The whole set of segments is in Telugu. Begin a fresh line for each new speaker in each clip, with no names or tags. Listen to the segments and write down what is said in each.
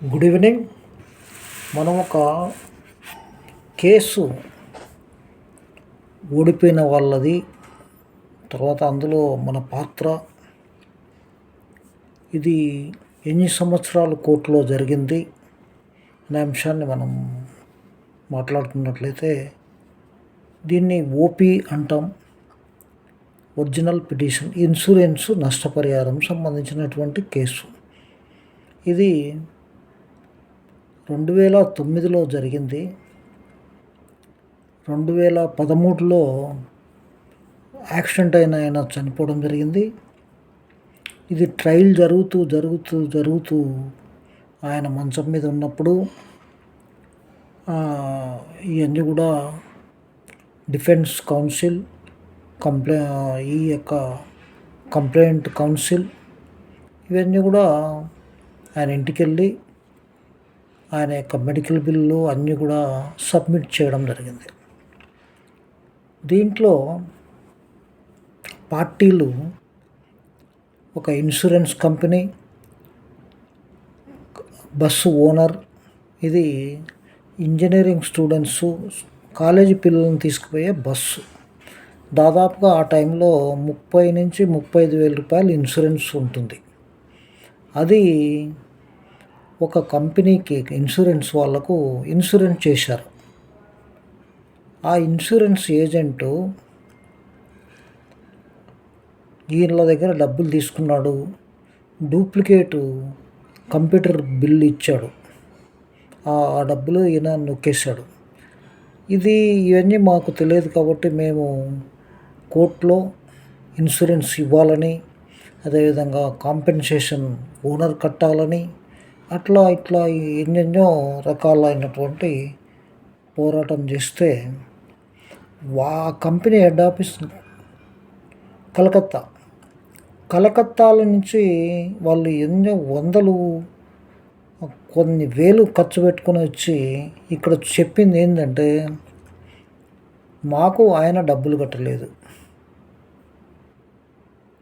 గుడ్ ఈవినింగ్ మనం ఒక కేసు ఓడిపోయిన వాళ్ళది తర్వాత అందులో మన పాత్ర. ఇది ఎన్ని సంవత్సరాలు కోర్టులో జరిగింది అనే అంశాన్ని మనం మాట్లాడుకున్నట్లయితే దీన్ని ఓపీ అంటాం. ఒరిజినల్ పిటిషన్ ఇన్సూరెన్స్ నష్టపరిహారం సంబంధించినటువంటి కేసు. ఇది రెండు వేల తొమ్మిదిలో జరిగింది. రెండు వేల పదమూడులో యాక్సిడెంట్ అయిన ఆయన చనిపోవడం జరిగింది. ఇది ట్రయల్ జరుగుతూ జరుగుతూ జరుగుతూ ఆయన మంచం మీద ఉన్నప్పుడు ఇవన్నీ కూడా డిఫెన్స్ కౌన్సిల్ కంప్లై ఈ యొక్క కంప్లైంట్ కౌన్సిల్ ఇవన్నీ కూడా ఆయన ఇంటికి వెళ్ళి ఆయన యొక్క మెడికల్ బిల్లు అన్నీ కూడా సబ్మిట్ చేయడం జరిగింది. దీంట్లో పార్టీలు ఒక ఇన్సూరెన్స్ కంపెనీ బస్సు ఓనర్ ఇది ఇంజనీరింగ్ స్టూడెంట్స్ కాలేజీ పిల్లలను తీసుకుపోయే బస్సు. దాదాపుగా ఆ టైంలో ముప్పై నుంచి ముప్పై ఐదు వేల రూపాయలు ఇన్సూరెన్స్ ఉంటుంది. అది ఒక కంపెనీకి ఇన్సూరెన్స్ వాళ్ళకు ఇన్సూరెన్స్ చేశారు. ఆ ఇన్సూరెన్స్ ఏజెంటు వీళ్ళ దగ్గర డబ్బులు తీసుకున్నాడు. డూప్లికేటు కంప్యూటర్ బిల్ ఇచ్చాడు. ఆ ఆ డబ్బులు ఈయన నొక్కేశాడు. ఇది ఇవన్నీ మాకు తెలియదు కాబట్టి మేము కోర్టులో ఇన్సూరెన్స్ ఇవ్వాలని అదేవిధంగా కాంపెన్సేషన్ ఓనర్ కట్టాలని అట్లా ఇట్లా ఎన్నెన్నో రకాలైనటువంటి పోరాటం చేస్తే వా కంపెనీ హెడ్ ఆఫీస్ కలకత్తా. కలకత్తాల నుంచి వాళ్ళు ఎన్నో వందలు కొన్ని వేలు ఖర్చు పెట్టుకుని వచ్చి ఇక్కడ చెప్పింది ఏంటంటే మాకు ఆయన డబ్బులు కట్టలేదు.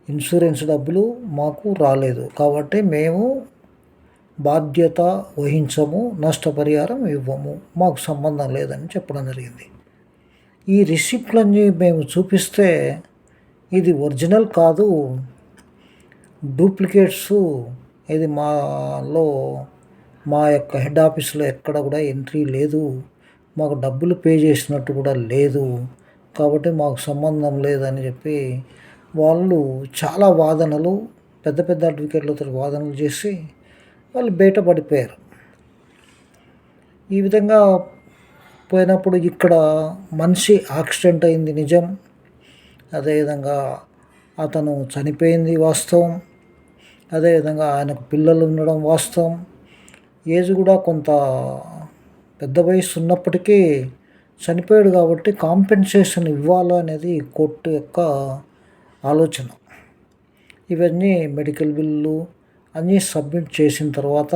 ఇన్సూరెన్స్ డబ్బులు మాకు రాలేదు. కాబట్టి మేము బాధ్యత వహించము నష్టపరిహారం ఇవ్వము. మాకు సంబంధం లేదని చెప్పడం జరిగింది. ఈ రిసిప్ట్లన్నీ మేము చూపిస్తే ఇది ఒరిజినల్ కాదు. డూప్లికేట్స్ ఇది మాలో మా యొక్క హెడ్ ఆఫీస్లో ఎక్కడ కూడా ఎంట్రీ లేదు. మాకు డబ్బులు పే చేసినట్టు కూడా లేదు. కాబట్టి మాకు సంబంధం లేదని చెప్పి వాళ్ళు చాలా వాదనలు పెద్ద పెద్ద అడ్వకేట్లతో వాదనలు చేసి వాళ్ళు బయటపడిపోయారు. ఈ విధంగా పోయినప్పుడు ఇక్కడ మనిషి యాక్సిడెంట్ అయింది నిజం. అదేవిధంగా అతను చనిపోయింది వాస్తవం. అదేవిధంగా ఆయనకు పిల్లలు ఉండడం వాస్తవం. ఏజ్ కూడా కొంత పెద్ద వయసు ఉన్నప్పటికీ చనిపోయాడు కాబట్టి కాంపెన్సేషన్ ఇవ్వాలి అనేది కోర్టు యొక్క ఆలోచన. ఇవన్నీ మెడికల్ బిల్లు అన్నీ సబ్మిట్ చేసిన తర్వాత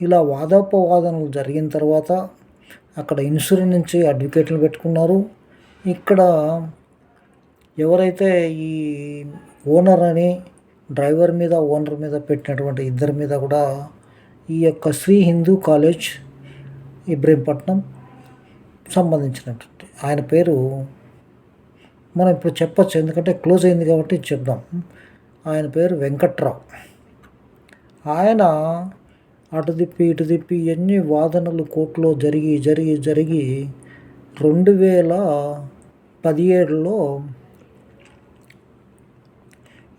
ఇలా వాదోపవాదనలు జరిగిన తర్వాత అక్కడ ఇన్సూరెన్స్ నుంచి అడ్వకేట్లు పెట్టుకున్నారు. ఇక్కడ ఎవరైతే ఈ ఓనర్ అని డ్రైవర్ మీద ఓనర్ మీద పెట్టినటువంటి ఇద్దరి మీద కూడా ఈ యొక్క శ్రీ హిందూ కాలేజ్ ఇబ్రహీంపట్నం సంబంధించినటువంటి ఆయన పేరు మనం ఇప్పుడు చెప్పచ్చు. ఎందుకంటే క్లోజ్ అయింది కాబట్టి చెప్దాం. ఆయన పేరు వెంకట్రావు. ఆయన అటు తిప్పి ఇటు తిప్పి ఎన్ని వాదనలు కోర్టులో జరిగి జరిగి జరిగి రెండు వేల పదిహేడులో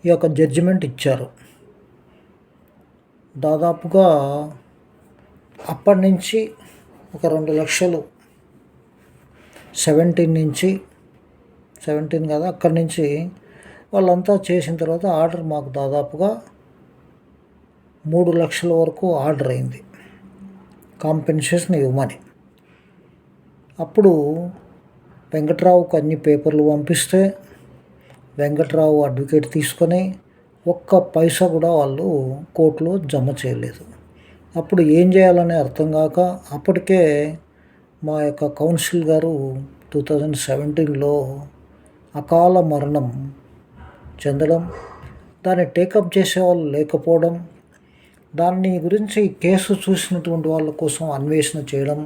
ఈ యొక్క జడ్జిమెంట్ ఇచ్చారు. దాదాపుగా అప్పటి నుంచి ఒక రెండు లక్షలు సెవెంటీన్ నుంచి సెవెంటీన్ కదా అక్కడి నుంచి వాళ్ళంతా చేసిన తర్వాత ఆర్డర్ మాకు దాదాపుగా మూడు లక్షల వరకు ఆర్డర్ అయింది. కాంపెన్సేషన్ ఇవ్వమని. అప్పుడు వెంకట్రావుకు అన్ని పేపర్లు పంపిస్తే వెంకట్రావు అడ్వకేట్ తీసుకొని ఒక్క పైసా కూడా వాళ్ళు కోర్టులో జమ చేయలేదు. అప్పుడు ఏం చేయాలని అర్థం కాక అప్పటికే మా యొక్క కౌన్సిల్ గారు టూ థౌజండ్ సెవెంటీన్లో అకాల మరణం చెందడం దాన్ని టేకప్ చేసేవాళ్ళు లేకపోవడం దాన్ని గురించి కేసు చూసినటువంటి వాళ్ళ కోసం అన్వేషణ చేయడం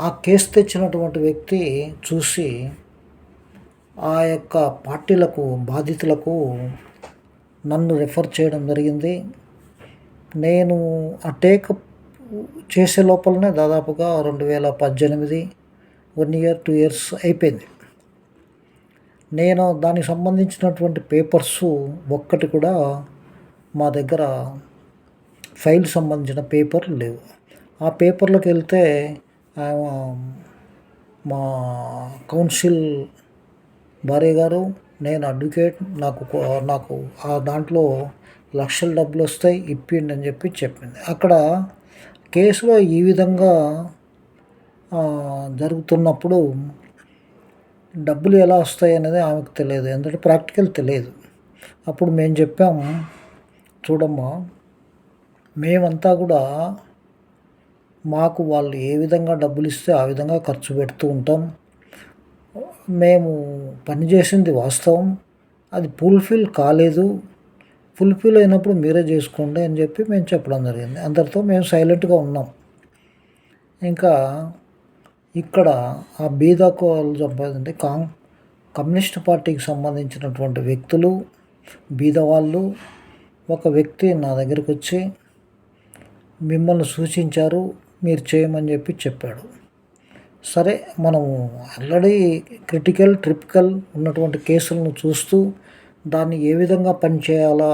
ఆ కేసు తెచ్చినటువంటి వ్యక్తి చూసి ఆ యొక్క పార్టీలకు బాధితులకు నన్ను రెఫర్ చేయడం జరిగింది. నేను ఆ టేకప్ చేసే లోపలనే దాదాపుగా రెండు వేల పద్దెనిమిది వన్ ఇయర్ టూ ఇయర్స్ అయిపోయింది. నేను దానికి సంబంధించినటువంటి పేపర్స్ ఒక్కటి కూడా మా దగ్గర ఫైల్ సంబంధించిన పేపర్లు లేవు. ఆ పేపర్లోకి వెళ్తే మా కౌన్సిల్ భార్య గారు నేను అడ్వకేట్ నాకు నాకు ఆ దాంట్లో లక్షల డబ్బులు వస్తాయి ఇప్పిండి అని చెప్పి చెప్పింది. అక్కడ కేసులో ఈ విధంగా జరుగుతున్నప్పుడు డబ్బులు ఎలా వస్తాయి అనేది ఆమెకు తెలియదు. ఎందుకంటే ప్రాక్టికల్ తెలియదు. అప్పుడు మేము చెప్పాము చూడమ్మా మేమంతా కూడా మాకు వాళ్ళు ఏ విధంగా డబ్బులు ఇస్తే ఆ విధంగా ఖర్చు పెడుతూ ఉంటాం. మేము పనిచేసింది వాస్తవం. అది ఫుల్ఫిల్ కాలేదు. ఫుల్ఫిల్ అయినప్పుడు మీరే చేసుకోండి అని చెప్పి మేము చెప్పడం జరిగింది. అందరితో మేము సైలెంట్గా ఉన్నాం. ఇంకా ఇక్కడ ఆ బీదాకు వాళ్ళు సంపాదించే కాంగ్ కమ్యూనిస్ట్ పార్టీకి సంబంధించినటువంటి వ్యక్తులు బీద వాళ్ళు ఒక వ్యక్తి నా దగ్గరికి వచ్చి మిమ్మల్ని సూచించారు మీరు చేయమని చెప్పి చెప్పాడు. సరే మనము ఆల్రెడీ క్రిటికల్ ట్రిపికల్ ఉన్నటువంటి కేసులను చూస్తూ దాన్ని ఏ విధంగా పనిచేయాలా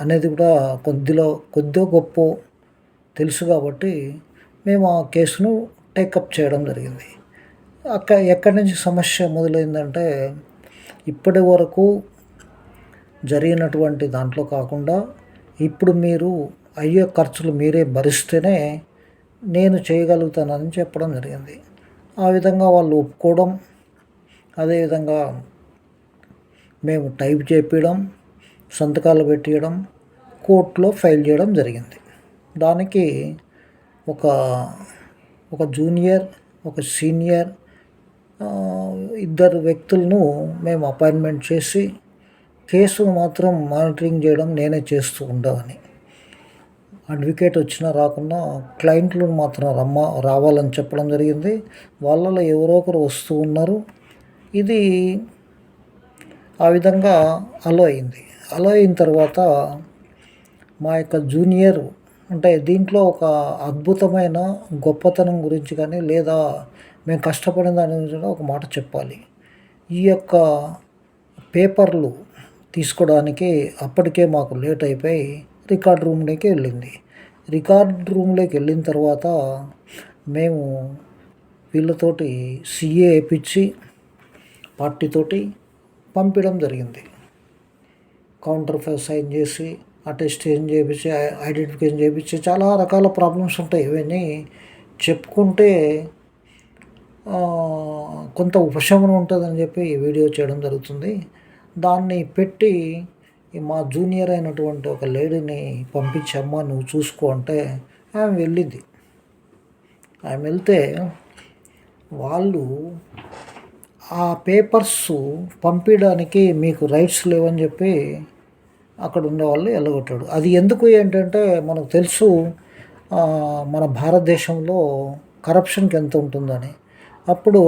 అనేది కూడా కొద్దిలో కొద్దిగా గొప్ప తెలుసు కాబట్టి మేము ఆ కేసును టేకప్ చేయడం జరిగింది. అక్క ఎక్కడి నుంచి సమస్య మొదలైందంటే ఇప్పటి వరకు జరిగినటువంటి దాంట్లో కాకుండా ఇప్పుడు మీరు అయ్యే ఖర్చులు మీరే భరిస్తేనే నేను చేయగలుగుతానని చెప్పడం జరిగింది. ఆ విధంగా వాళ్ళు ఒప్పుకోవడం అదేవిధంగా మేము టైప్ చేపించడం సంతకాలు పెట్టియడం కోర్టులో ఫైల్ చేయడం జరిగింది. దానికి ఒక ఒక జూనియర్ ఒక సీనియర్ ఇద్దరు వ్యక్తులను మేము అపాయింట్మెంట్ చేసి కేసు మాత్రం మానిటరింగ్ చేయడం నేనే చేస్తూ ఉండవని అడ్వకేట్ వచ్చినా రాకుండా క్లయింట్లు మాత్రం రమ్మ రావాలని చెప్పడం జరిగింది. వాళ్ళలో ఎవరో ఒకరు వస్తూ ఉన్నారు. ఇది ఆ విధంగా అలో అయింది. అలో అయిన తర్వాత మా యొక్క జూనియర్ అంటే దీంట్లో ఒక అద్భుతమైన గొప్పతనం గురించి కానీ లేదా మేము కష్టపడిన దాని గురించి ఒక మాట చెప్పాలి. ఈ యొక్క పేపర్లు తీసుకోవడానికి అప్పటికే మాకు లేట్ అయిపోయి రికార్డ్ రూమ్లోకి వెళ్ళింది. రికార్డ్ రూమ్లోకి వెళ్ళిన తర్వాత మేము వీళ్ళతోటి సీఏ వేయించి పార్టీతోటి పంపించడం జరిగింది. కౌంటర్ సైన్ చేసి అటెస్టేషన్ చేయించి ఐడెంటిఫికేషన్ చేయించి చాలా రకాల ప్రాబ్లమ్స్ ఉంటాయి. ఇవన్నీ చెప్పుకుంటే కొంత ఉపశమనం ఉంటుందని చెప్పి వీడియో చేయడం జరుగుతుంది. దాన్ని పెట్టి మా జూనియర్ అయినటువంటి ఒక లేడీని పంపించమ్మా నువ్వు చూసుకో అంటే ఆమె వెళ్ళింది. ఆమె వెళ్తే వాళ్ళు ఆ పేపర్స్ పంపించడానికి మీకు రైట్స్ లేవని చెప్పి అక్కడ ఉండేవాళ్ళు వెళ్ళగొట్టాడు అది ఎందుకు ఏంటంటే మనకు తెలుసు మన భారతదేశంలో కరప్షన్కి ఎంత ఉంటుందని. అప్పుడు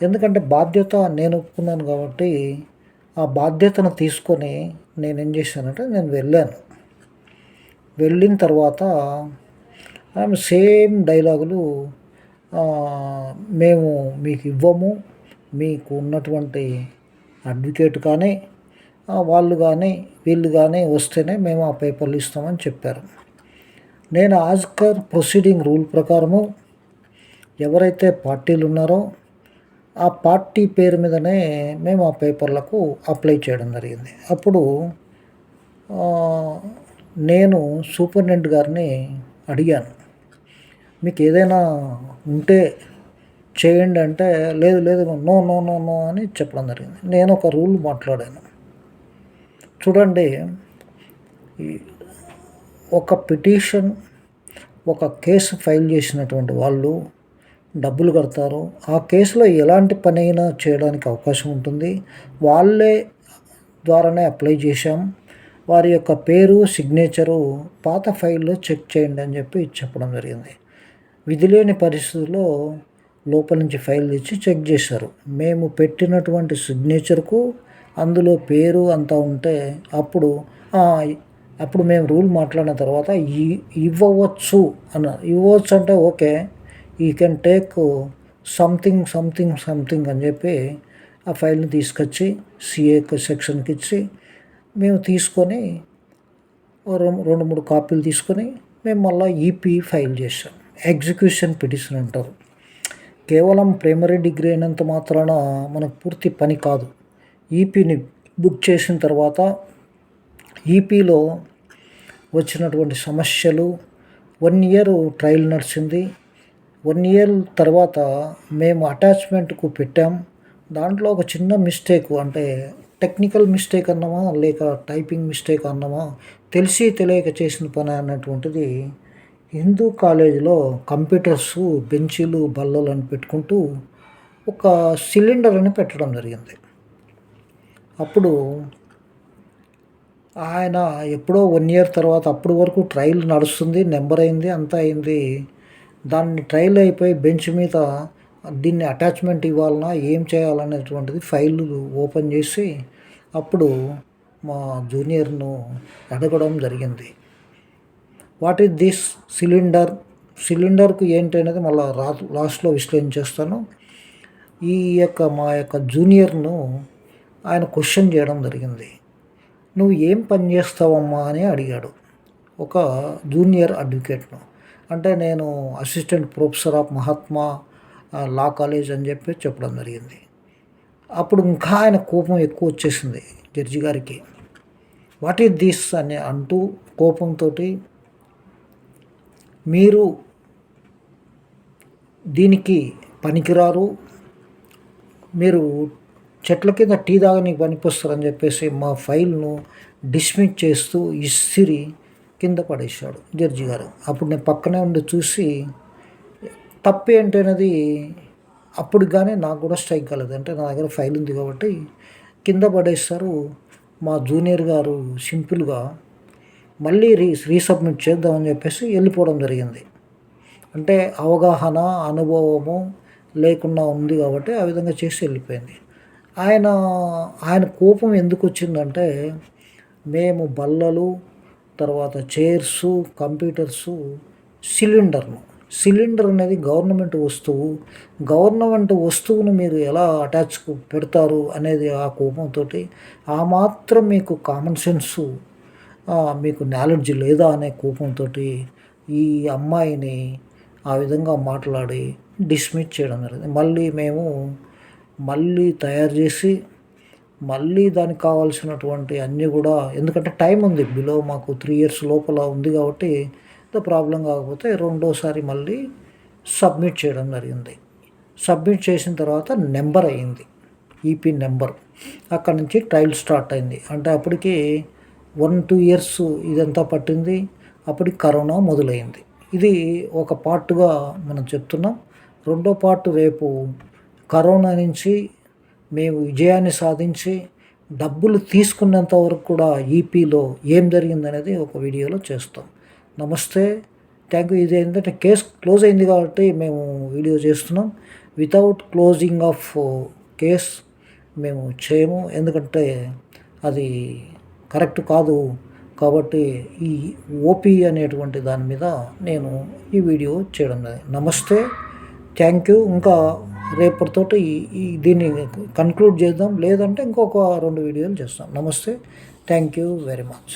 ఎందుకంటే బాధ్యత నేను ఒప్పుకున్నాను కాబట్టి ఆ బాధ్యతను తీసుకొని నేను ఏం చేశానంటే నేను వెళ్ళాను. వెళ్ళిన తర్వాత ఆమె సేమ్ డైలాగులు మేము మీకు ఇవ్వము మీకు ఉన్నటువంటి అడ్వకేట్ కానీ వాళ్ళు కానీ వీళ్ళు కానీ వస్తేనే మేము ఆ పేపర్లు ఇస్తామని చెప్పారు. నేను ఆస్కర్ ప్రొసీడింగ్ రూల్ ప్రకారము ఎవరైతే పార్టీలు ఉన్నారో ఆ పార్టీ పేరు మీదనే మేము ఆ పేపర్లకు అప్లై చేయడం జరిగింది. అప్పుడు నేను సూపరింటెండెంట్ గారిని అడిగాను. మీకు ఏదైనా ఉంటే చేయండి అంటే లేదు లేదు నో నో నో నో అని చెప్పడం జరిగింది. నేను ఒక రూల్ మాట్లాడాను. చూడండి ఒక పిటిషన్ ఒక కేసు ఫైల్ చేసినటువంటి వాళ్ళు డబ్బులు కడతారు. ఆ కేసులో ఎలాంటి పని అయినా చేయడానికి అవకాశం ఉంటుంది. వాళ్ళే ద్వారానే అప్లై చేశాం. వారి యొక్క పేరు సిగ్నేచరు పాత ఫైల్లో చెక్ చేయండి అని చెప్పి చెప్పడం జరిగింది. విధి లేని పరిస్థితుల్లో లోపల నుంచి ఫైల్ తెచ్చి చెక్ చేశారు. మేము పెట్టినటువంటి సిగ్నేచర్కు అందులో పేరు అంతా ఉంటే అప్పుడు అప్పుడు మేము రూల్ మాట్లాడిన తర్వాత ఇవ్వవచ్చు అన్న ఇవ్వచ్చు అంటే ఓకే. ఈ can take something something something అని చెప్పి ఆ ఫైల్ని తీసుకొచ్చి సిఏ సెక్షన్కి ఇచ్చి మేము తీసుకొని రెండు మూడు కాపీలు తీసుకొని మేము మళ్ళీ ఈపీ ఫైల్ చేసాం ఎగ్జిక్యూషన్ పిటిషన్ అంటారు. కేవలం ప్రైమరీ డిగ్రీ అయినంత మాత్రాన మనకు పూర్తి పని కాదు. ఈపీని బుక్ చేసిన తర్వాత ఈపీలో వచ్చినటువంటి సమస్యలు వన్ ఇయర్ ట్రయల్ నడిచింది. వన్ ఇయర్ తర్వాత మేము అటాచ్మెంట్కు పెట్టాం. దాంట్లో ఒక చిన్న మిస్టేక్ అంటే టెక్నికల్ మిస్టేక్ అన్నామా లేక టైపింగ్ మిస్టేక్ అన్నామా తెలిసి తెలియక చేసిన పని అన్నటువంటిది హిందూ కాలేజీలో కంప్యూటర్స్ బెంచీలు బల్లలు అని పెట్టుకుంటూ ఒక సిలిండర్ అని పెట్టడం జరిగింది. అప్పుడు ఆయన ఎప్పుడో వన్ ఇయర్ తర్వాత అప్పటి వరకు ట్రయల్ నడుస్తుంది నెంబర్ అయింది అంతా అయింది. దాన్ని ట్రయల్ అయిపోయి బెంచ్ మీద దీన్ని అటాచ్మెంట్ ఇవ్వాలన్నా ఏం చేయాలనేటువంటిది ఫైల్ ఓపెన్ చేసి అప్పుడు మా జూనియర్ను అడగడం జరిగింది. What is this cylinder? సిలిండర్కు ఏంటి అనేది మళ్ళీ రా లాస్ట్లో విశ్లేషించేస్తాను ఈ యొక్క మా యొక్క జూనియర్ను ఆయన క్వశ్చన్ చేయడం జరిగింది. నువ్వు ఏం పని చేస్తావమ్మా అని అడిగాడు. ఒక జూనియర్ అడ్వకేట్ను. అంటే నేను assistant professor of Mahatma law college అని చెప్పి చెప్పడం జరిగింది. అప్పుడు ఇంకా ఆయన కోపం ఎక్కువ వచ్చేసింది జడ్జి గారికి. What is this? అని అంటూ కోపంతో మీరు దీనికి పనికిరారు మీరు చెట్ల కింద టీ తాగనికి పనికొస్తారని చెప్పేసి మా ఫైల్ను డిస్మిస్ చేస్తూ ఇస్తిరి కింద పడేశాడు జడ్జి గారు. అప్పుడు నేను పక్కనే ఉండి చూసి తప్పు ఏంటనేది అప్పుడు కానీ నాకు కూడా స్ట్రైక్ కాలేదు. అంటే నా దగ్గర ఫైల్ ఉంది కాబట్టి కింద పడేస్తారు మా జూనియర్ గారు సింపుల్గా మళ్ళీ రీ రీసబ్మిట్ చేద్దామని చెప్పేసి వెళ్ళిపోవడం జరిగింది. అంటే అవగాహన అనుభవము లేకుండా ఉంది కాబట్టి ఆ విధంగా చేసి వెళ్ళిపోయింది. ఆయన ఆయన కోపం ఎందుకు వచ్చిందంటే మేము బల్లలు తర్వాత చైర్సు కంప్యూటర్సు సిలిండర్ను సిలిండర్ అనేది గవర్నమెంట్ వస్తువు. గవర్నమెంట్ వస్తువును మీరు ఎలా అటాచ్ పెడతారు అనేది ఆ కోపంతో ఆ మాత్రం మీకు కామన్ సెన్సు మీకు నాలెడ్జ్ లేదా అనే కోపంతో ఈ అమ్మాయిని ఆ విధంగా మాట్లాడి డిస్మిస్ చేయడం జరిగింది. మళ్ళీ మేము మళ్ళీ తయారు చేసి మళ్ళీ దానికి కావాల్సినటువంటి అన్నీ కూడా ఎందుకంటే టైం ఉంది బిలో మాకు త్రీ ఇయర్స్ లోపల ఉంది కాబట్టి ప్రాబ్లం కాకపోతే రెండోసారి మళ్ళీ సబ్మిట్ చేయడం జరిగింది. సబ్మిట్ చేసిన తర్వాత నెంబర్ అయ్యింది ఈపీ నెంబర్. అక్కడ నుంచి ట్రయల్ స్టార్ట్ అయింది. అంటే అప్పటికి వన్ టూ ఇయర్స్ ఇదంతా పట్టింది అప్పటికి కరోనా మొదలైంది. ఇది ఒక పార్ట్గా మనం చెప్తున్నాం. రెండో పార్ట్ రేపు కరోనా నుంచి మేము విజయాన్ని సాధించి డబ్బులు తీసుకున్నంత వరకు కూడా ఈపీలో ఏం జరిగిందనేది ఒక వీడియోలో చేస్తాం. నమస్తే. థ్యాంక్ యూ ఇది ఏంటంటే కేస్ క్లోజ్ అయింది కాబట్టి మేము వీడియో చేస్తున్నాం. వితౌట్ క్లోజింగ్ ఆఫ్ కేస్ మేము చేయము. ఎందుకంటే అది కరెక్ట్ కాదు కాబట్టి ఈ ఓపీ అనేటువంటి దాని మీద నేను ఈ వీడియో చేయడం నమస్తే. థ్యాంక్ యూ ఇంకా రేపటితోటి ఈ దీన్ని కన్క్లూడ్ చేద్దాం. లేదంటే ఇంకొక రెండు వీడియోలు చేస్తాం. నమస్తే. Thank you very much